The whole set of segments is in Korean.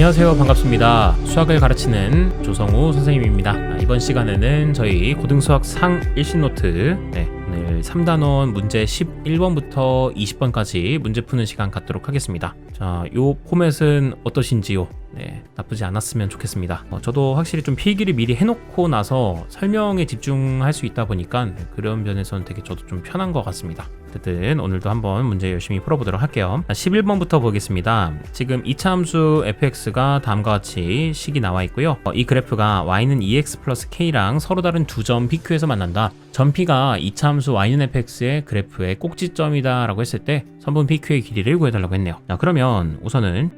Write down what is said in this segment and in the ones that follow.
안녕하세요. 반갑습니다. 수학을 가르치는 조성우 선생님입니다. 아, 이번 시간에는 저희 고등수학 상 1신 노트 네, 오늘 3단원 문제 11번부터 20번까지 문제 푸는 시간 갖도록 하겠습니다. 자, 요 포맷은 어떠신지요? 네, 나쁘지 않았으면 좋겠습니다. 어, 저도 확실히 좀 필기를 미리 해놓고 나서 설명에 집중할 수 있다 보니까 그런 면에서는 되게 저도 좀 편한 것 같습니다. 어쨌든 오늘도 한번 문제 열심히 풀어보도록 할게요. 11번부터 보겠습니다. 지금 2차 함수 fx가 다음과 같이 식이 나와 있고요. 어, 이 그래프가 y는 2x 플러스 k랑 서로 다른 두 점 pq에서 만난다. 점 p가 2차 함수 y는 fx의 그래프의 꼭지점이다 라고 했을 때 선분 pq의 길이를 구해달라고 했네요. 자, 그러면 우선은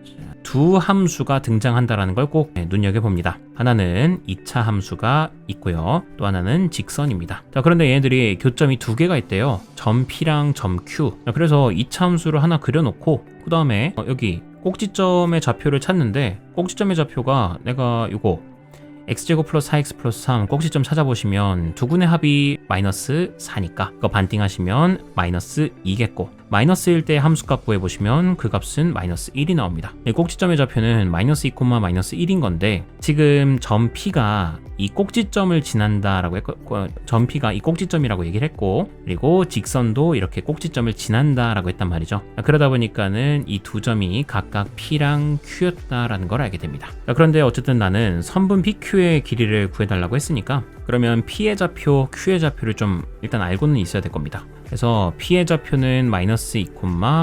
두 함수가 등장한다라는 걸 꼭 눈여겨봅니다. 하나는 2차 함수가 있고요. 또 하나는 직선입니다. 자, 그런데 얘네들이 교점이 두 개가 있대요. 점 P랑 점 Q. 자, 그래서 2차 함수를 하나 그려놓고 그 다음에 여기 꼭지점의 좌표를 찾는데 꼭지점의 좌표가 내가 이거 x제곱 플러스 4x 플러스 3 꼭지점 찾아보시면 두 군의 합이 마이너스 4니까 그거 반띵하시면 마이너스 2겠고 마이너스일 때 함수값 구해보시면 그 값은 마이너스 1이 나옵니다. 이 꼭지점의 좌표는 마이너스 2, 마이너스 1인 건데 지금 점 P가 이 꼭지점을 지난다라고 했고 어, 점 P가 이 꼭지점이라고 얘기를 했고 그리고 직선도 이렇게 꼭지점을 지난다라고 했단 말이죠. 그러다 보니까는 이 두 점이 각각 P랑 Q였다라는 걸 알게 됩니다. 그런데 어쨌든 나는 선분 PQ의 길이를 구해달라고 했으니까 그러면 P의 좌표, Q의 좌표를 좀 일단 알고는 있어야 될 겁니다. 그래서 P의 좌표는 마이너스 2,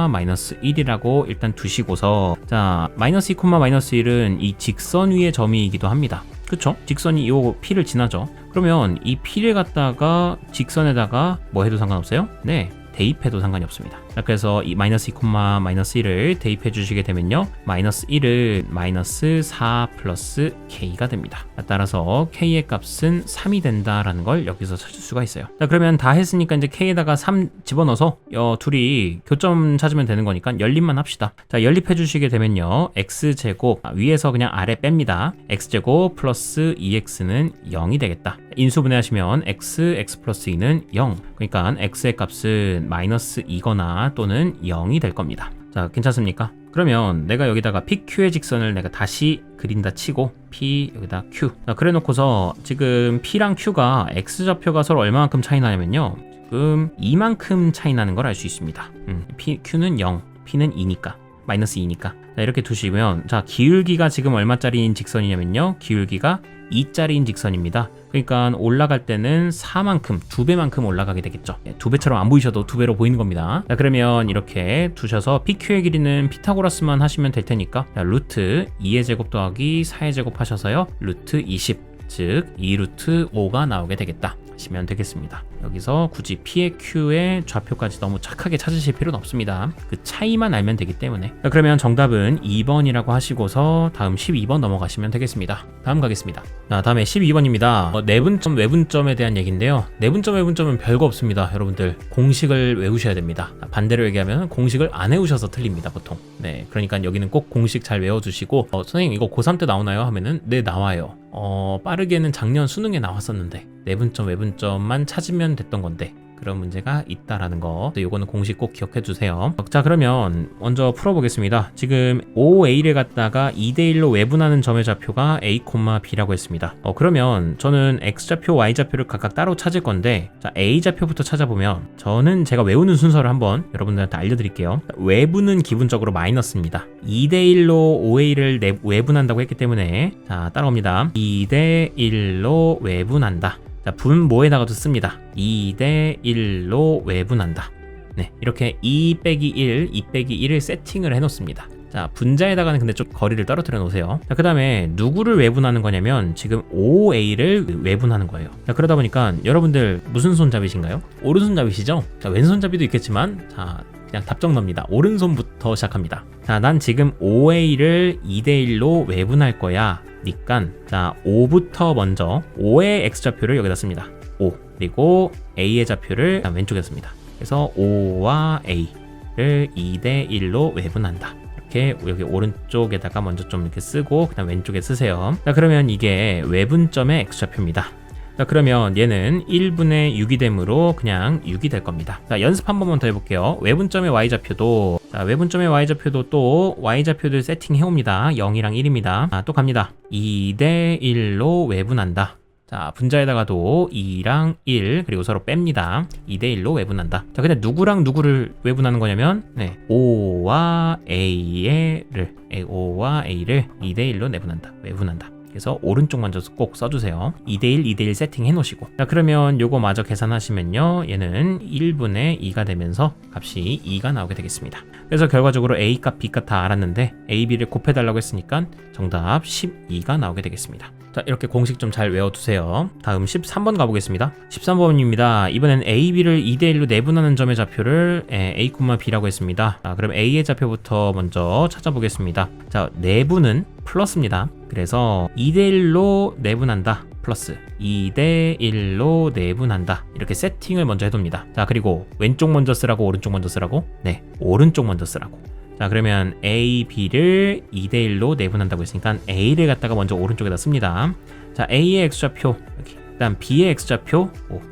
마이너스 1이라고 일단 두시고서 자 마이너스 2, 마이너스 1은 이 직선 위의 점이기도 합니다 그쵸? 직선이 이 P를 지나죠. 그러면 이 P를 갖다가 직선에다가 뭐 해도 상관없어요? 네. 대입해도 상관이 없습니다. 그래서 이 마이너스 2, 마이너스 1을 대입해 주시게 되면요. 마이너스 1은 마이너스 4 플러스 K가 됩니다. 따라서 K의 값은 3이 된다라는 걸 여기서 찾을 수가 있어요. 자, 그러면 다 했으니까 이제 K에다가 3 집어넣어서 어, 둘이 교점 찾으면 되는 거니까 연립만 합시다. 자, 연립해 주시게 되면요. X제곱 아, 위에서 그냥 아래 뺍니다. X제곱 플러스 2X는 0이 되겠다. 인수분해 하시면 X, X 플러스 2는 0. 그러니까 X의 값은 마이너스 2거나 또는 0이 될 겁니다. 자, 괜찮습니까? 그러면 내가 여기다가 PQ의 직선을 내가 다시 그린다 치고 P 여기다 Q. 자, 그래 놓고서 지금 P랑 Q가 X좌표가 서로 얼마만큼 차이 나냐면요. 지금 이만큼 차이 나는 걸 알 수 있습니다. 음, P, Q는 0, P는 2니까. 마이너스 2니까. 자, 이렇게 두시면 자, 기울기가 지금 얼마짜리인 직선이냐면요. 기울기가 2짜리인 직선입니다. 그러니까 올라갈 때는 4만큼, 2배만큼 올라가게 되겠죠. 네, 2배처럼 안 보이셔도 2배로 보이는 겁니다. 자, 그러면 이렇게 두셔서 PQ의 길이는 피타고라스만 하시면 될 테니까 자, 루트 2의 제곱 더하기 4의 제곱 하셔서요. 루트 20, 즉 2루트 5가 나오게 되겠다. 하시면 되겠습니다. 여기서 굳이 P의 Q의 좌표까지 너무 착하게 찾으실 필요는 없습니다. 그 차이만 알면 되기 때문에. 자, 그러면 정답은 2번이라고 하시고서 다음 12번 넘어가시면 되겠습니다. 다음 가겠습니다. 자, 다음에 12번입니다. 어, 내분점, 외분점에 대한 얘기인데요. 내분점, 외분점은 별거 없습니다. 여러분들 공식을 외우셔야 됩니다. 반대로 얘기하면 공식을 안 외우셔서 틀립니다. 보통. 네, 그러니까 여기는 꼭 공식 잘 외워주시고 어, 선생님 이거 고3 때 나오나요? 하면은 네 나와요. 어, 빠르게는 작년 수능에 나왔었는데 내분점, 외분점만 찾으면 됐던 건데 그런 문제가 있다라는 거. 이거는 공식 꼭 기억해 주세요. 자, 그러면 먼저 풀어보겠습니다. 지금 OA를 갖다가 2대1로 외분하는 점의 좌표가 A, B라고 했습니다. 어, 그러면 저는 X좌표, Y좌표를 각각 따로 찾을 건데, 자, A좌표부터 찾아보면, 저는 제가 외우는 순서를 한번 여러분들한테 알려드릴게요. 외분은 기본적으로 마이너스입니다. 2대1로 OA를 외분한다고 했기 때문에, 자, 따라옵니다. 2대1로 외분한다. 자, 분모에다가도 씁니다. 2 대 1로 외분한다. 네, 이렇게 2 빼기 1, 2 빼기 1을 세팅을 해놓습니다. 자, 분자에다가는 근데 좀 거리를 떨어뜨려 놓으세요. 자, 그 다음에 누구를 외분하는 거냐면 지금 OA를 외분하는 거예요. 자, 그러다 보니까 여러분들 무슨 손잡이신가요? 오른손잡이시죠? 자, 왼손잡이도 있겠지만, 자, 그냥 답정너입니다. 오른손부터 시작합니다. 자, 난 지금 OA를 2대1로 외분할 거야. 니깐. 자 5부터 먼저 5의 x좌표를 여기다 씁니다. 5 그리고 a의 좌표를 왼쪽에 씁니다. 그래서 5와 a를 2대 1로 외분한다. 이렇게 여기 오른쪽에다가 먼저 좀 이렇게 쓰고 그다음 왼쪽에 쓰세요. 자 그러면 이게 외분점의 x좌표입니다 자, 그러면 얘는 1분의 6이 되므로 그냥 6이 될 겁니다. 자, 연습 한 번만 더 해볼게요. 외분점의 y좌표도, 자, 외분점의 y좌표도 또 y좌표들 세팅해 옵니다. 0이랑 1입니다. 아, 또 갑니다. 2 대 1로 외분한다. 자, 분자에다가도 2랑 1 그리고 서로 뺍니다. 2대 1로 외분한다. 자, 근데 누구랑 누구를 외분하는 거냐면 네, O와 A를 O와 A를 2대 1로 내분한다. 외분한다. 그래서 오른쪽 먼저 꼭 써주세요. 2대1, 2대1 세팅 해놓으시고. 자, 그러면 요거 마저 계산하시면요. 얘는 1분의 2가 되면서 값이 2가 나오게 되겠습니다. 그래서 결과적으로 A 값, B 값 다 알았는데 A, B를 곱해달라고 했으니까 정답 12가 나오게 되겠습니다. 자, 이렇게 공식 좀 잘 외워두세요. 다음 13번 가보겠습니다. 13번입니다. 이번엔 A, B를 2대1로 내분하는 점의 좌표를 에, A, B라고 했습니다. 자, 그럼 A의 좌표부터 먼저 찾아보겠습니다. 자, 내분은 플러스입니다. 그래서 2대1로 내분한다. 플러스 2대1로 내분한다. 이렇게 세팅을 먼저 해둡니다. 자, 그리고 왼쪽 먼저 쓰라고 오른쪽 먼저 쓰라고? 네, 오른쪽 먼저 쓰라고. 자 그러면 A, B를 2대1로 내분한다고 했으니까 A를 갖다가 먼저 오른쪽에다 씁니다 자 A의 X좌표 여기 그다음 B의 X좌표 5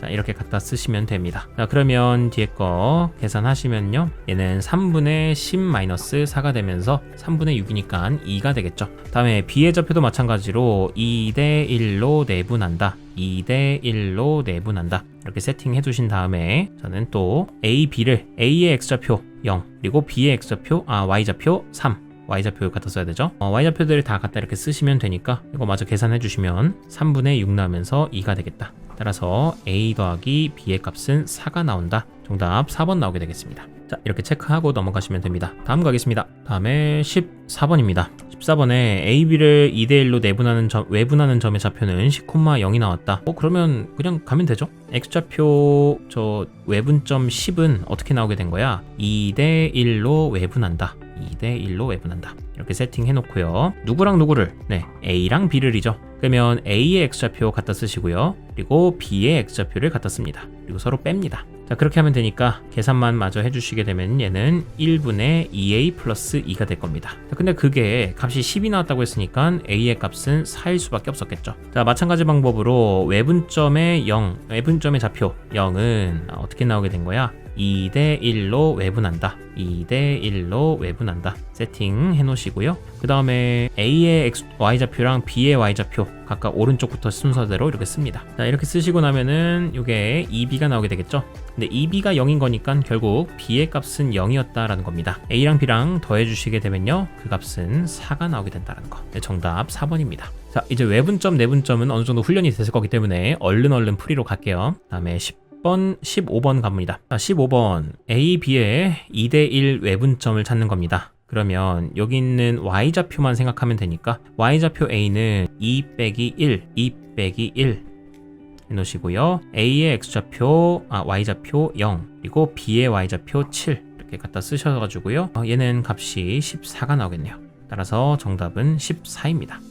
자, 이렇게 갖다 쓰시면 됩니다. 자, 그러면 뒤에 거 계산하시면요. 얘는 3분의 10-4가 되면서 3분의 6이니까 2가 되겠죠. 다음에 B의 좌표도 마찬가지로 2 대 1로 내분한다. 2 대 1로 내분한다. 이렇게 세팅해 두신 다음에 저는 또 A, B를 A의 X좌표 0 그리고 B의 X좌표, 아, Y좌표 3 y좌표 갖다 써야 되죠. 어, y좌표들을 다 갖다 이렇게 쓰시면 되니까 이거 마저 계산해 주시면 3분의 6 나오면서 2가 되겠다. 따라서 a 더하기 b의 값은 4가 나온다. 정답 4번 나오게 되겠습니다. 자, 이렇게 체크하고 넘어가시면 됩니다. 다음 가겠습니다. 다음에 14번입니다. 14번에 A, B를 2대1로 내분하는 점, 외분하는 점의 좌표는 10,0이 나왔다. 어, 그러면 그냥 가면 되죠? X좌표 저 외분점 10은 어떻게 나오게 된 거야? 2대1로 외분한다. 2대 1로 외분한다. 이렇게 세팅해 놓고요. 누구랑 누구를? 네, A랑 B를이죠. 그러면 A의 X좌표 갖다 쓰시고요. 그리고 B의 X좌표를 갖다 씁니다. 그리고 서로 뺍니다. 자, 그렇게 하면 되니까 계산만 마저 해주시게 되면 얘는 1분의 2A 플러스 2가 될 겁니다. 자, 근데 그게 값이 10이 나왔다고 했으니까 A의 값은 4일 수밖에 없었겠죠. 자, 마찬가지 방법으로 외분점의 0, 외분점의 좌표 0은 어떻게 나오게 된 거야? 2대 1로 외분한다. 2대 1로 외분한다. 세팅 해 놓으시고요. 그 다음에 A의 X, Y좌표랑 B의 Y좌표 각각 오른쪽부터 순서대로 이렇게 씁니다. 자, 이렇게 쓰시고 나면은 이게 2B가 나오게 되겠죠. 근데 2B가 0인 거니까 결국 B의 값은 0이었다라는 겁니다. A랑 B랑 더해 주시게 되면요. 그 값은 4가 나오게 된다는 거. 네, 정답 4번입니다. 자, 이제 외분점, 내분점은 어느 정도 훈련이 됐을 거기 때문에 얼른 얼른 풀이로 갈게요. 다음에 10 10번, 15번 갑니다. 자, 15번 A, B의 2대1 외분점을 찾는 겁니다. 그러면 여기 있는 y좌표만 생각하면 되니까 y좌표 a는 2 빼기 1, 2 빼기 1 해놓으시고요. a의 x좌표, 아, y좌표 0, 그리고 b의 y좌표 7 이렇게 갖다 쓰셔가지고요. 어, 얘는 값이 14가 나오겠네요. 따라서 정답은 14입니다.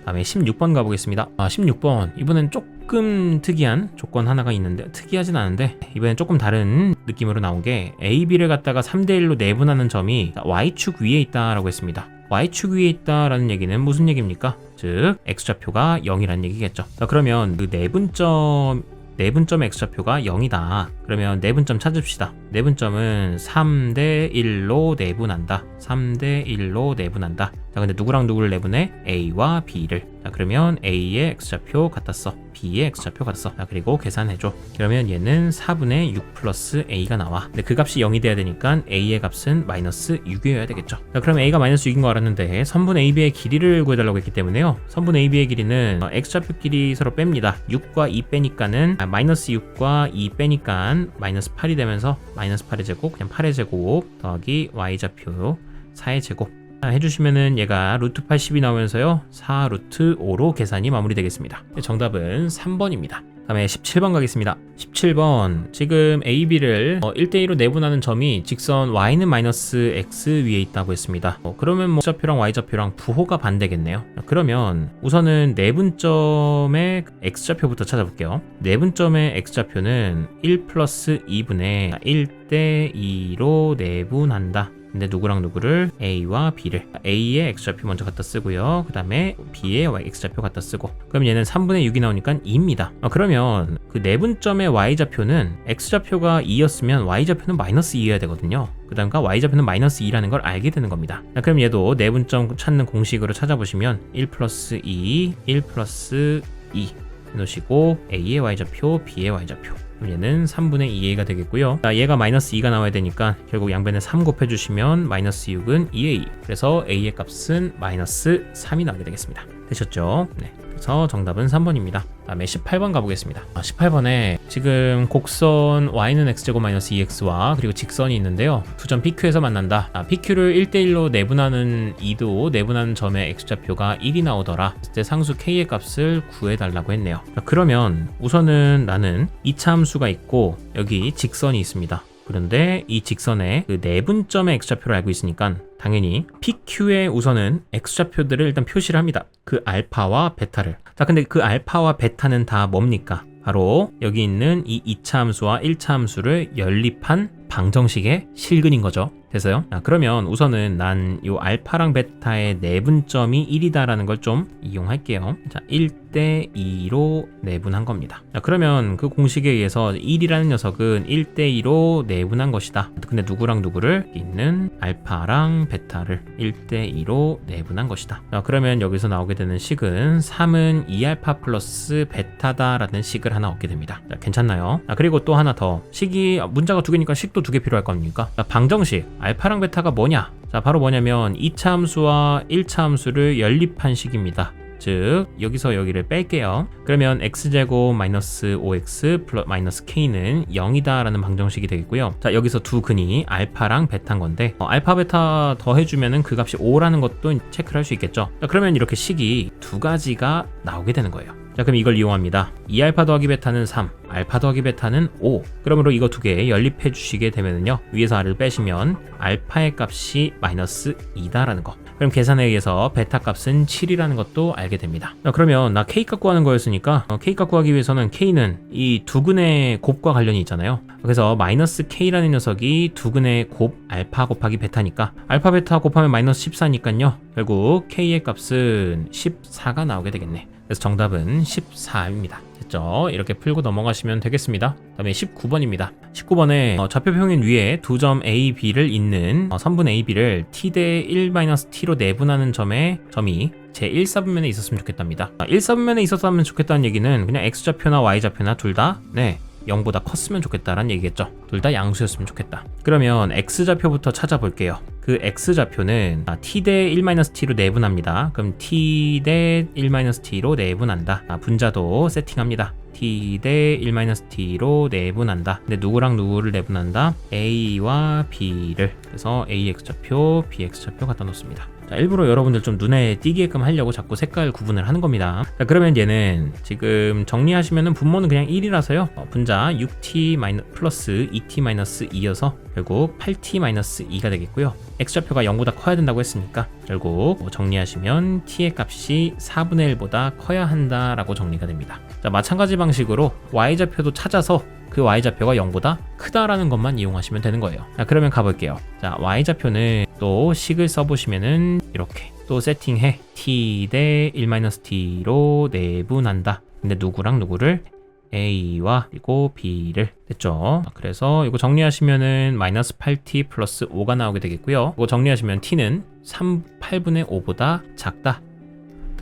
끝. 다음에 16번 가보겠습니다. 아, 16번. 이번엔 조금 특이한 조건 하나가 있는데, 특이하진 않은데, 이번엔 조금 다른 느낌으로 나온 게, A, B를 갖다가 3대1로 내분하는 점이 Y축 위에 있다라고 했습니다. Y축 위에 있다라는 얘기는 무슨 얘기입니까? 즉, X좌표가 0이라는 얘기겠죠. 자, 그러면 그 내분점, 내분점 X좌표가 0이다. 그러면 내분점 찾읍시다. 내분점은 3대 1로 내분한다. 3대 1로 내분한다. 자, 근데 누구랑 누구를 내분해? A와 B를. 자, 그러면 A의 X좌표 써. B의 X좌표 써. 자, 그리고 계산해줘. 그러면 얘는 4분의 6 플러스 A가 나와. 근데 그 값이 0이 돼야 되니까 A의 값은 마이너스 6이어야 되겠죠. 자, 그럼 A가 마이너스 6인 거 알았는데 선분 AB의 길이를 구해달라고 했기 때문에요. 선분 AB의 길이는 X좌표 끼리 서로 뺍니다. 6과 2 빼니까는 아, 마이너스 6과 2 빼니까 마이너스 8이 되면서 마이너스 8의 제곱 그냥 8의 제곱 더하기 Y좌표 4의 제곱. 해주시면은 얘가 루트 80이 나오면서요. 4 루트 5로 계산이 마무리되겠습니다. 정답은 3번입니다 다음에 17번 가겠습니다. 17번. 지금 AB를 어, 1대1로 내분하는 점이 직선 y는 마이너스 x 위에 있다고 했습니다. 어, 그러면 뭐 X좌표랑 Y좌표랑 부호가 반대겠네요. 그러면 우선은 내분점의 X좌표부터 찾아볼게요. 내분점의 X좌표는 1 플러스 2분의 1 대 2로 내분한다 근데 누구랑 누구를 A와 B를 A의 x좌표 먼저 갖다 쓰고요. 그 다음에 B의 x좌표 갖다 쓰고 그럼 얘는 3분의 6이 나오니까 2입니다. 어, 그러면 그 내분점의 y좌표는 x좌표가 2였으면 y좌표는 마이너스 2여야 되거든요. 그 다음과 y좌표는 마이너스 2라는 걸 알게 되는 겁니다. 자, 그럼 얘도 내분점 찾는 공식으로 찾아보시면 1 플러스 2, 1 플러스 2 해놓으시고 A의 y좌표, B의 y좌표 얘는 3분의 2a가 되겠고요. 자, 얘가 마이너스 2가 나와야 되니까 결국 양변에 3 곱해주시면 마이너스 6은 2a. 그래서 a의 값은 마이너스 3이 나오게 되겠습니다. 되셨죠? 네. 그래서 정답은 3번입니다. 다음에 18번 가보겠습니다. 아, 18번에 지금 곡선 y는 x제곱 마이너스 2x와 그리고 직선이 있는데요. 두 점 PQ에서 만난다. 아, PQ를 1대1로 내분하는 2도 내분하는 점의 x좌표가 1이 나오더라. 그때 상수 k의 값을 구해달라고 했네요. 자, 그러면 우선은 나는 2차 함수가 있고 여기 직선이 있습니다. 그런데 이 직선의 그 내분점의 x좌표를 알고 있으니까 당연히 PQ의 우선은 x좌표들을 일단 표시를 합니다. 그 알파와 베타를. 자, 근데 그 알파와 베타는 다 뭡니까? 바로 여기 있는 이 2차 함수와 1차 함수를 연립한 방정식의 실근인 거죠. 돼서요. 아, 그러면 우선은 난 요 알파랑 베타의 내분점이 1이다라는 걸 좀 이용할게요. 자, 1대 2로 내분한 겁니다. 자, 그러면 그 공식에 의해서 1이라는 녀석은 1대 2로 내분한 것이다. 근데 누구랑 누구를 있는 알파랑 베타를 1대 2로 내분한 것이다. 자, 그러면 여기서 나오게 되는 식은 3은 2알파 플러스 베타다라는 식을 하나 얻게 됩니다. 자, 괜찮나요? 아, 그리고 또 하나 더 식이 문자가 두 개니까 식도 두 개 필요할 겁니까? 자, 방정식 알파랑 베타가 뭐냐? 자, 바로 뭐냐면 2차 함수와 1차 함수를 연립한 식입니다. 즉 여기서 여기를 뺄게요. 그러면 x제곱 마이너스 5x 플러 마이너스 k는 0이다 라는 방정식이 되겠고요. 자 여기서 두 근이 알파랑 베타인 건데 어, 알파 베타 더해주면은 그 값이 5라는 것도 체크를 할 수 있겠죠. 자, 그러면 이렇게 식이 두 가지가 나오게 되는 거예요. 자 그럼 이걸 이용합니다. 2알파 더하기 베타는 3 알파 더하기 베타는 5 그러므로 이거 두 개 연립해 주시게 되면요 위에서 r을 빼시면 알파의 값이 마이너스 2다라는 거. 그럼 계산에 의해서 베타 값은 7이라는 것도 알게 됩니다. 자, 그러면 나 k 값 구하는 거였으니까 어, k 값 구하기 위해서는 k는 이 두근의 곱과 관련이 있잖아요. 그래서 마이너스 k라는 녀석이 두근의 곱 알파 곱하기 베타니까 알파 베타 곱하면 마이너스 14니까요. 결국 k의 값은 14가 나오게 되겠네 그래서 정답은 14입니다. 됐죠? 이렇게 풀고 넘어가시면 되겠습니다. 다음에 19번입니다. 19번에 어, 좌표 평행 위에 두 점 A, B를 잇는 어, 선분 A, B를 t 대 1-t로 내분하는 점의 점이 제 1사분면에 있었으면 좋겠답니다. 1사분면에 아, 있었다면 좋겠다는 얘기는 그냥 x좌표나 y좌표나 둘 다 네, 0보다 컸으면 좋겠다라는 얘기겠죠. 둘 다 양수였으면 좋겠다. 그러면 x좌표부터 찾아볼게요. 그 x좌표는 아, t 대 1-t로 내분합니다. 그럼 t 대 1-t로 내분한다. 아, 분자도 세팅합니다. t 대 1-t로 내분한다. 근데 누구랑 누구를 내분한다? a와 b를. 그래서 ax좌표, bx좌표 갖다 놓습니다. 자, 일부러 여러분들 좀 눈에 띄게끔 하려고 자꾸 색깔 구분을 하는 겁니다. 자, 그러면 얘는 지금 정리하시면은 분모는 그냥 1이라서요. 어, 분자 6t 마이너, 플러스 2t 마이너스 2여서 결국 8t 마이너스 2가 되겠고요. x좌표가 0보다 커야 된다고 했으니까 결국 뭐 정리하시면 t의 값이 4분의 1보다 커야 한다라고 정리가 됩니다. 자, 마찬가지 방식으로 y좌표도 찾아서 그 y좌표가 0보다 크다라는 것만 이용하시면 되는 거예요. 자, 그러면 가볼게요. 자, y좌표는 또 식을 써보시면은 이렇게 또 세팅해 t 대 1-t로 내분한다. 근데 누구랑 누구를 a와 그리고 b를 됐죠. 그래서 이거 정리하시면은 마이너스 8t 플러스 5가 나오게 되겠고요. 이거 정리하시면 t는 3 8분의 5보다 작다.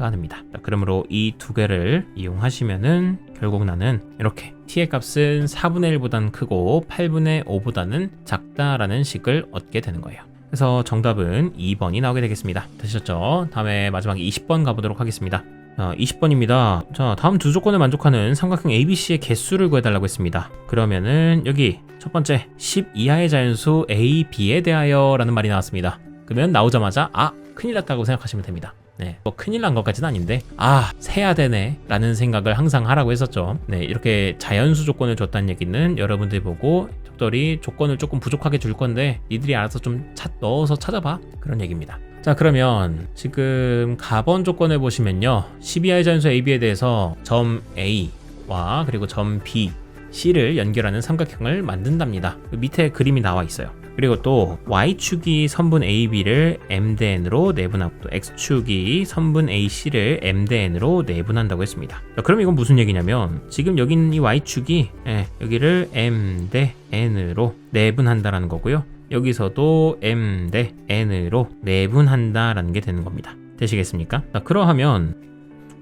따릅니다. 그러므로 이 두 개를 이용하시면은 결국 나는 이렇게 t의 값은 4분의 1보다는 크고 8분의 5보다는 작다라는 식을 얻게 되는 거예요. 그래서 정답은 2번이 나오게 되겠습니다. 되셨죠? 다음에 마지막 20번 가보도록 하겠습니다. 자, 20번입니다. 자, 다음 두 조건을 만족하는 삼각형 ABC의 개수를 구해달라고 했습니다. 그러면은 여기 첫 번째 10 이하의 자연수 A, B에 대하여 라는 말이 나왔습니다. 그러면 나오자마자 아, 큰일 났다고 생각하시면 됩니다. 네, 뭐 큰일 난 것까지는 아닌데 아 세야 되네 라는 생각을 항상 하라고 했었죠. 네 이렇게 자연수 조건을 줬다는 얘기는 여러분들이 보고 적절히 조건을 조금 부족하게 줄 건데 니들이 알아서 좀 찾, 넣어서 찾아봐. 그런 얘기입니다. 자 그러면 지금 가번 조건을 보시면요. 12하의 자연수 AB에 대해서 점 A와 그리고 점 B C를 연결하는 삼각형을 만든답니다. 그 밑에 그림이 나와 있어요 그리고 또 y축이 선분 AB를 mdn으로 내분하고 또 x축이 선분 AC를 mdn으로 내분한다고 했습니다. 자, 그럼 이건 무슨 얘기냐면 지금 여기 있는 이 y축이 예, 여기를 m 대 n으로 내분한다라는 거고요. 여기서도 m 대 n으로 내분한다라는 게 되는 겁니다. 되시겠습니까? 자, 그러하면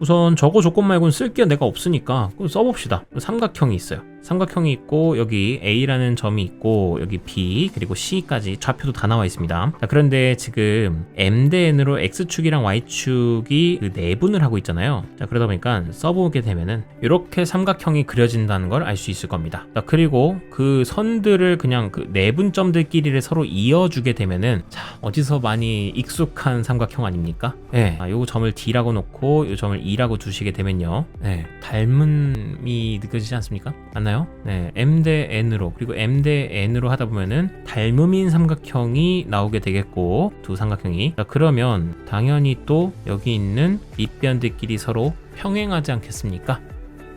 우선 저거 조건 말고는 쓸 게 내가 없으니까 써봅시다. 삼각형이 있어요. 삼각형이 있고 여기 A라는 점이 있고 여기 B 그리고 C까지 좌표도 다 나와 있습니다. 자, 그런데 지금 M 대 N으로 X축이랑 Y축이 그 내분을 하고 있잖아요. 자, 그러다 보니까 써보게 되면은 이렇게 삼각형이 그려진다는 걸 알 수 있을 겁니다. 자, 그리고 그 선들을 그냥 그 내분점들끼리를 서로 이어주게 되면은 자, 어디서 많이 익숙한 삼각형 아닙니까? 네. 아, 요 점을 D라고 놓고 요 점을 E라고 두시게 되면요. 네. 닮음이 느껴지지 않습니까? 맞나요? 네. M 대 N으로 그리고 M 대 N으로 하다 보면은 닮음인 삼각형이 나오게 되겠고 두 삼각형이 자, 그러면 당연히 또 여기 있는 밑변들끼리 서로 평행하지 않겠습니까?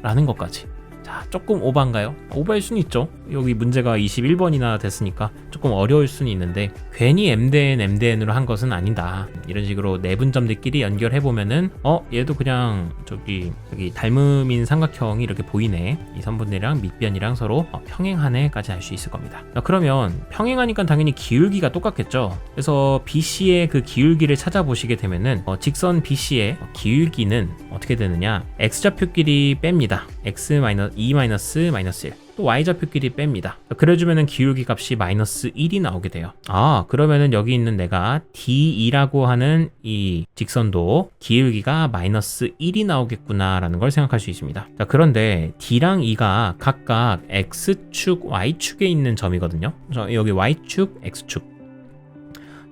라는 것까지 자, 조금 오반가요? 오버일 수는 있죠. 여기 문제가 21번이나 됐으니까 조금 어려울 수는 있는데 괜히 M 대 N, M 대 N으로 한 것은 아니다. 이런 식으로 내분점들끼리 연결해 보면은 어 얘도 그냥 저기 여기 닮음인 삼각형이 이렇게 보이네. 이 선분들이랑 밑변이랑 서로 어, 평행하네까지 알 수 있을 겁니다. 자, 그러면 평행하니까 당연히 기울기가 똑같겠죠. 그래서 BC의 그 기울기를 찾아보시게 되면은 어, 직선 BC의 기울기는 어떻게 되느냐? x 좌표끼리 뺍니다. x 마이너스 2 마이너스 마이너스 1. 또 y좌표끼리 뺍니다. 그래주면은 기울기 값이 마이너스 1이 나오게 돼요. 아, 그러면은 여기 있는 내가 d2라고 하는 이 직선도 기울기가 마이너스 1이 나오겠구나라는 걸 생각할 수 있습니다. 자, 그런데 d랑 2가 각각 x축, y축에 있는 점이거든요. 저 여기 y축, x축.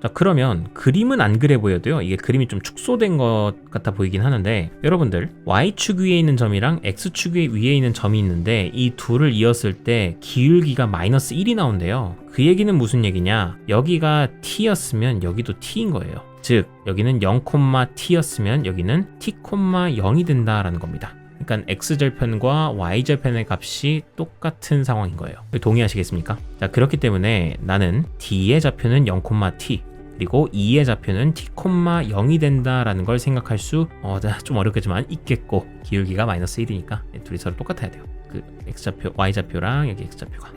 자 그러면 그림은 안 그래 보여도요. 이게 그림이 좀 축소된 것 같아 보이긴 하는데 여러분들 y축 위에 있는 점이랑 x축 위에 있는 점이 있는데 이 둘을 이었을 때 기울기가 마이너스 1이 나온대요. 그 얘기는 무슨 얘기냐? 여기가 t였으면 여기도 t인 거예요. 즉 여기는 0,t였으면 여기는 t,0이 된다라는 겁니다 그러니까 x절편과 y절편의 값이 똑같은 상황인 거예요. 동의하시겠습니까? 자, 그렇기 때문에 나는 d의 좌표는 0,t 그리고 2의 좌표는 t,0이 된다라는 걸 생각할 수, 어, 좀 어렵겠지만 있겠고 기울기가 마이너스 1이니까 둘이 서로 똑같아야 돼요. 그 x좌표, y좌표랑 여기 x좌표가.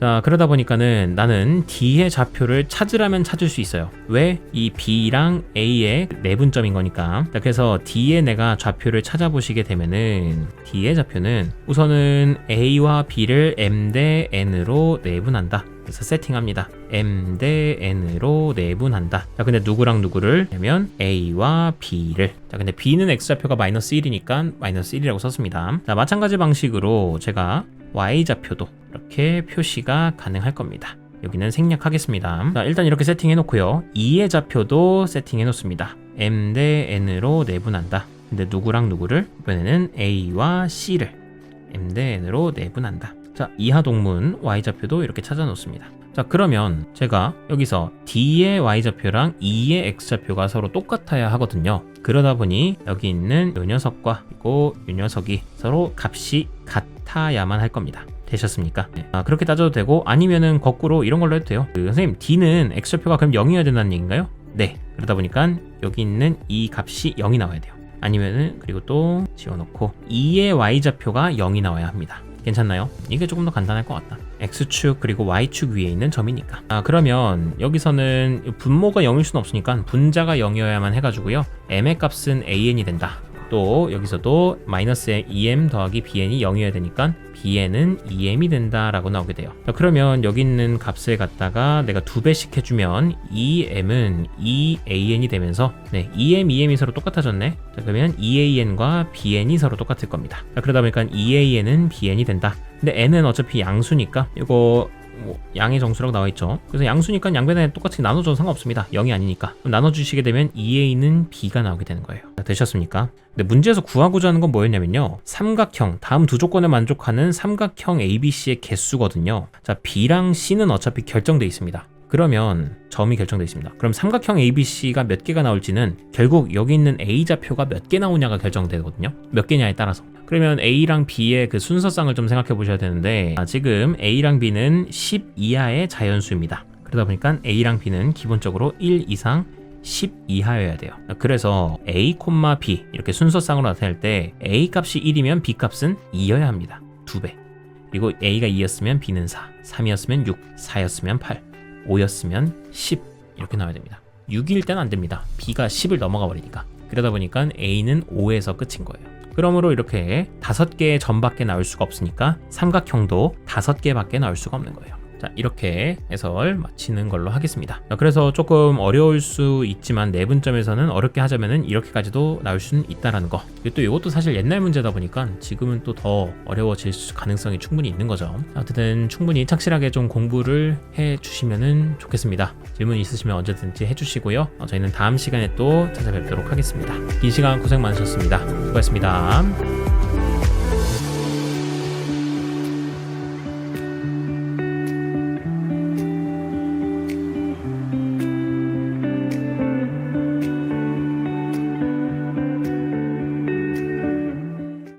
자, 그러다 보니까는 나는 D의 좌표를 찾으라면 찾을 수 있어요. 왜? 이 B랑 A의 내분점인 거니까. 자, 그래서 D의 내가 좌표를 찾아보시게 되면은 D의 좌표는 우선은 A와 B를 M 대 N으로 내분한다. 그래서 세팅합니다. M 대 N으로 내분한다. 자, 근데 누구랑 누구를? 냐면 A와 B를. 자, 근데 B는 X좌표가 마이너스 1이니까 마이너스 1이라고 썼습니다. 자, 마찬가지 방식으로 제가 Y좌표도 이렇게 표시가 가능할 겁니다. 여기는 생략하겠습니다. 자, 일단 이렇게 세팅해 놓고요. 2의 좌표도 세팅해 놓습니다. M 대 N으로 내분한다. 근데 누구랑 누구를? 이번에는 A와 C를 M 대 N으로 내분한다. 자, 이하 동문 Y좌표도 이렇게 찾아 놓습니다. 자, 그러면 제가 여기서 D의 Y좌표랑 E의 X좌표가 서로 똑같아야 하거든요. 그러다 보니 여기 있는 이 녀석과 그리고 이 녀석이 서로 값이 같 아야만 할 겁니다. 되셨습니까? 네. 아, 그렇게 따져도 되고 아니면은 거꾸로 이런 걸로 해도 돼요. 그, 선생님 D는 X좌표가 그럼 0이어야 된다는 얘기인가요? 네. 그러다 보니까 여기 있는 이 값이 0이 나와야 돼요. 아니면은 그리고 또 지워놓고 2의 Y좌표가 0이 나와야 합니다. 괜찮나요? 이게 조금 더 간단할 것 같다. X축 그리고 Y축 위에 있는 점이니까. 아, 그러면 여기서는 분모가 0일 수는 없으니까 분자가 0이어야만 해가지고요. m의 값은 an이 된다. 또 여기서도 마이너스 em 더하기 bn이 0이어야 되니까 bn은 2m이 된다라고 나오게 돼요. 자, 그러면 여기 있는 값을 갖다가 내가 두 배씩 해주면 2m은 2an이 되면서 네, 2m, 2m이 서로 똑같아졌네. 자, 그러면 2an과 bn이 서로 똑같을 겁니다. 자, 그러다 보니까 2an은 bn이 된다. 근데 n은 어차피 양수니까 이거 뭐 양의 정수라고 나와 있죠. 그래서 양수니까 양변에 똑같이 나눠줘도 상관없습니다. 0이 아니니까. 나눠주시게 되면 2a는 b가 나오게 되는 거예요. 자, 되셨습니까? 근데 문제에서 구하고자 하는 건 뭐였냐면요. 삼각형, 다음 두 조건에 만족하는 삼각형 ABC의 개수거든요. 자, b랑 c는 어차피 결정돼 있습니다. 그러면 점이 결정되어 있습니다. 그럼 삼각형 ABC가 몇 개가 나올지는 결국 여기 있는 A 좌표가 몇 개 나오냐가 결정되거든요. 몇 개냐에 따라서. 그러면 A랑 B의 그 순서상을 좀 생각해 보셔야 되는데 아, 지금 A랑 B는 10 이하의 자연수입니다. 그러다 보니까 A랑 B는 기본적으로 1 이상 10 이하여야 돼요. 그래서 A, B 이렇게 순서상으로 나타낼 때 A 값이 1이면 B 값은 2여야 합니다. 두 배. 그리고 A가 2였으면 B는 4, 3이었으면 6, 4였으면 8, 5였으면 10 이렇게 나와야 됩니다. 6일 때는 안 됩니다. B가 10을 넘어가 버리니까. 그러다 보니까 A는 5에서 끝인 거예요. 그러므로 이렇게 다섯 개의 점밖에 나올 수가 없으니까 삼각형도 다섯 개밖에 나올 수가 없는 거예요. 자, 이렇게 해설 마치는 걸로 하겠습니다. 자, 그래서 조금 어려울 수 있지만 내분점에서는 어렵게 하자면은 이렇게까지도 나올 수는 있다라는 거. 또 이것도 사실 옛날 문제다 보니까 지금은 또 더 어려워질 수- 가능성이 충분히 있는 거죠. 어쨌든 충분히 착실하게 좀 공부를 해 주시면은 좋겠습니다. 질문 있으시면 언제든지 해 주시고요. 어, 저희는 다음 시간에 또 찾아뵙도록 하겠습니다. 긴 시간 고생 많으셨습니다. 수고하셨습니다.